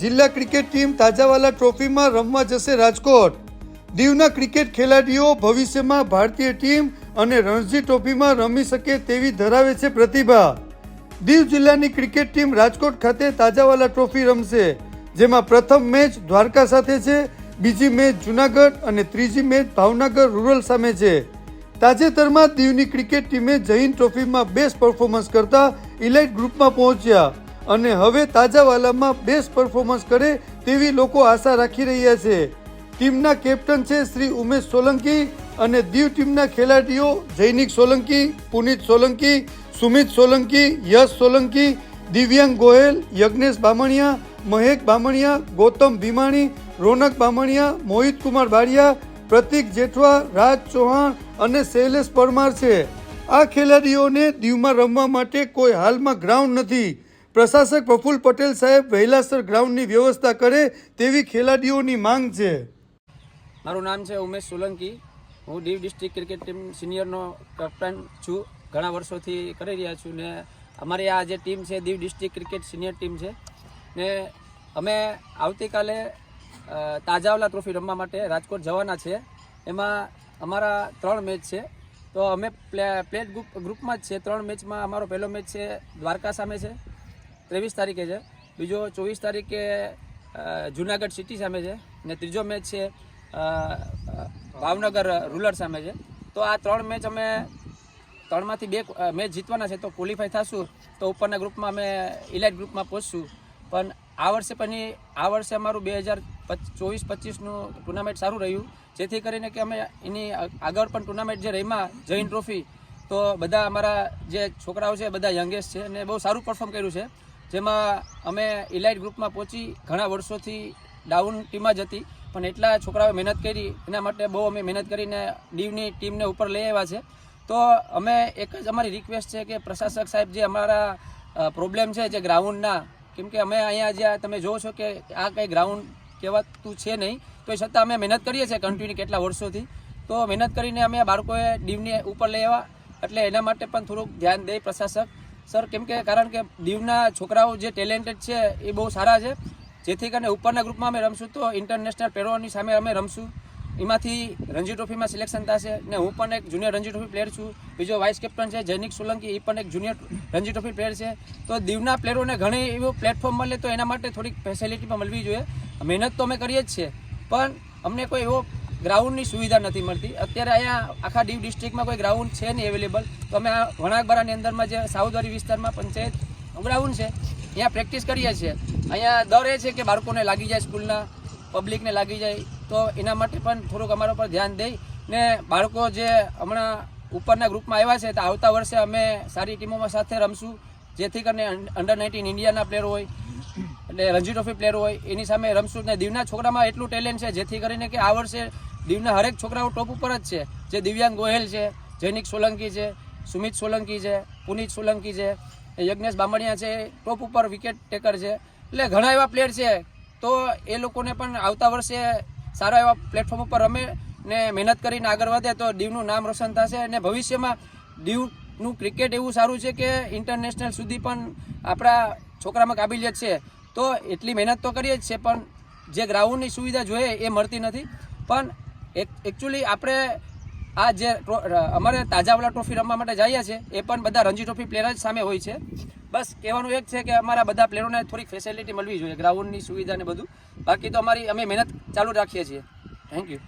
જિલ્લા cricket team Tajawala ટ્રોફીમાં રમવા જશે રાજકોટ. દીવના ક્રિકેટ ખેલાડીઓ ભવિષ્યમાં ભારતીય ટીમ અને રણજી ટ્રોફીમાં રમી શકે તેવી ધરાવે છે પ્રતિભા. દીવ જિલ્લાની ક્રિકેટ ટીમ રાજકોટ ખાતે તાજાવાલા ટ્રોફી રમશે, જેમાં પ્રથમ મેચ દ્વારકા સાથે છે, બીજી મેચ જુનાગઢ અને ત્રીજી મેચ ભાવનગર રૂરલ સામે છે. તાજેતરમાં દીવની ક્રિકેટ ટીમે જૈન ટ્રોફીમાં બેસ્ટ પરફોર્મન્સ કરતા ઇલાઇટ ગ્રુપમાં પહોંચ્યા. અને હવે તાજાવાલામાં બેસ્ટ પરફોર્મન્સ કરે તેવી લોકો આશા રાખી રહ્યા છે. ટીમના કેપ્ટન છે શ્રી ઉમેશ સોલંકી અને દીવ ટીમના ખેલાડીઓ જૈનિક સોલંકી, પુનિત સોલંકી, સુમિત સોલંકી, યશ સોલંકી, દિવ્યાંગ ગોયલ, યજ્ઞેશ બામણિયા, મહેક બામણિયા, ગૌતમ ભીમાણી, રોનક બામણિયા, મોહિત કુમાર બારિયા, પ્રતિક જેઠવા, રાજ ચૌહાણ અને શૈલેષ પરમાર છે. આ ખેલાડીઓને દીવમાં રમવા માટે કોઈ હાલમાં ગ્રાઉન્ડ નથી. પ્રશાસક પ્રફુલ્લ પટેલ સાહેબ વહેલાસર ગ્રાઉન્ડની વ્યવસ્થા કરે તેવી ખેલાડીઓની માંગ છે. મારું નામ છે ઉમેશ સોલંકી. હું દીવ ડિસ્ટ્રિક્ટ ક્રિકેટ ટીમ સિનિયરનો કેપ્ટન છું. ઘણા વર્ષોથી કરી રહ્યા છું ને અમારી આ જે ટીમ છે Diu district cricket senior team છે ને અમે આવતીકાલે તાજાવલા ટ્રોફી રમવા માટે રાજકોટ જવાના છે. એમાં અમારા ત્રણ મેચ છે. તો અમે પ્લે, પ્લેટ ગ્રુપ, ગ્રુપમાં જ છે. ત્રણ મેચમાં અમારો પહેલો મેચ છે દ્વારકા સામે છે. ત્રેવીસ તારીખે છે. બીજો ચોવીસ તારીખે જુનાગઢ સિટી સામે છે ને ત્રીજો મેચ છે ભાવનગર રૂરલ સામે છે. તો આ ત્રણ મેચ અમે ત્રણમાંથી બે મેચ જીતવાના છે. તો ક્વોલિફાય થશું, તો ઉપરના ગ્રુપમાં અમે ઇલાઇટ ગ્રુપમાં પહોંચશું. પણ આ વર્ષે પણ આ વર્ષે અમારું બે હજાર ચોવીસ પચીસનું ટુર્નામેન્ટ સારું રહ્યું. જેથી કરીને કે અમે એની આગળ પણ ટુર્નામેન્ટ જે રહીમાં જૈન ટ્રોફી તો બધા અમારા જે છોકરાઓ છે, બધા યંગેસ્ટ છે અને બહુ સારું પરફોર્મ કર્યું છે. જેમાં અમે ઇલાઇટ ગ્રુપમાં પહોંચી ઘણા વર્ષોથી ડાઉન ટીમમાં જ હતી, પણ એટલા છોકરાઓએ મહેનત કરી, એના માટે બહુ અમે મહેનત કરીને દીવની ટીમને ઉપર લઈ આવ્યા છે. તો અમે એક જ અમારી રિક્વેસ્ટ છે કે પ્રશાસક સાહેબ જે અમારા પ્રોબ્લેમ છે જે ગ્રાઉન્ડના કેમ કે અમે અહીંયા જ્યાં તમે જોવો છો કે આ કંઈ ગ્રાઉન્ડ કહેવાતું છે નહીં તો છતાં અમે મહેનત કરીએ છીએ કન્ટિન્યુ કેટલા વર્ષોથી. તો મહેનત કરીને અમે બાળકોએ દીવને ઉપર લઈ આવ્યા, એટલે એના માટે પણ થોડુંક ધ્યાન દે પ્રશાસક. સર, કેમ કે કારણ કે દીવના છોકરાઓ જે ટેલેન્ટેડ છે, એ બહુ સારા છે. જેથી કરીને ઉપરના ગ્રુપમાં અમે રમશું તો ઇન્ટરનેશનલ પ્લેયરોની સામે અમે રમશું. એમાંથી રણજી ટ્રોફીમાં સિલેક્શન થશે ને હું પણ એક જુનિયર રણજી ટ્રોફી પ્લેયર છું. બીજો વાઇસ કેપ્ટન છે જૈનિક સોલંકી એ પણ એક જુનિયર રણજી ટ્રોફી પ્લેયર છે. તો દીવના પ્લેયરોને ઘણી એવું પ્લેટફોર્મ મળે તો એના માટે થોડીક ફેસિલિટી પણ મળવી જોઈએ. મહેનત તો અમે કરીએ જ છીએ, પણ અમને કોઈ એવો ગ્રાઉન્ડની સુવિધા નથી મળતી. અત્યારે અહીંયા આખા દીવ ડિસ્ટ્રિક્ટમાં કોઈ ગ્રાઉન્ડ છે નહીં અવેલેબલ. તો અમે આ વણાકબરાની અંદરમાં જે સાઉદવારી વિસ્તારમાં પંચાયત ગ્રાઉન્ડ છે, અહીંયા પ્રેક્ટિસ કરીએ છીએ. અહીંયા દર એ છે કે બાળકોને લાગી જાય સ્કૂલના, પબ્લિકને લાગી જાય. તો એના માટે પણ થોડુંક અમારા પર ધ્યાન દઈ ને બાળકો જે હમણાં ઉપરના ગ્રુપમાં આવ્યા છે, તો આવતા વર્ષે અમે સારી ટીમોમાં સાથે રમશું. જેથી કરીને અંડર નાઇન્ટીન ઇન્ડિયાના પ્લેયર હોય, એટલે રણજી ટ્રોફી પ્લેયર હોય, એની સામે રમશું. ને દીવના છોકરામાં એટલું ટેલેન્ટ છે, જેથી કરીને કે આ વર્ષે દીવના હરેક છોકરાઓ ટોપ ઉપર જ છે. જે દિવ્યાંગ ગોહેલ છે જૈનિક સોલંકી છે, સુમિત સોલંકી છે, પુનિત સોલંકી છે યજ્ઞેશ બામણિયા છે ટોપ ઉપર વિકેટ ટેકર છે. એટલે ઘણા એવા પ્લેયર છે. તો એ લોકોને પણ આવતા વર્ષે સારા એવા પ્લેટફોર્મ ઉપર રમે ને મહેનત કરીને આગળ વધે તો દીવનું નામ રોશન થશે અને ભવિષ્યમાં દીવનું ક્રિકેટ એવું સારું છે કે ઇન્ટરનેશનલ સુધી પણ આપણા છોકરામાં કાબિલિયત છે. તો એટલી મહેનત તો કરીએ જ છે, પણ જે ગ્રાઉન્ડની સુવિધા જોઈએ એ મળતી નથી. પણ એકચ્યુઅલી આપણે આ જે અમારે તાજાવાલા ટ્રોફી રમવા માટે જઈએ છીએ, એ પણ બધા રણજી ટ્રોફી પ્લેયર જ સામે હોય છે. બસ, કહેવાનું એક છે કે અમારા બધા પ્લેયરોને થોડીક ફેસિલિટી મળવી જોઈએ ગ્રાઉન્ડની સુવિધા ને બધું. બાકી તો અમારી અમે મહેનત ચાલુ રાખીએ છીએ. Thank you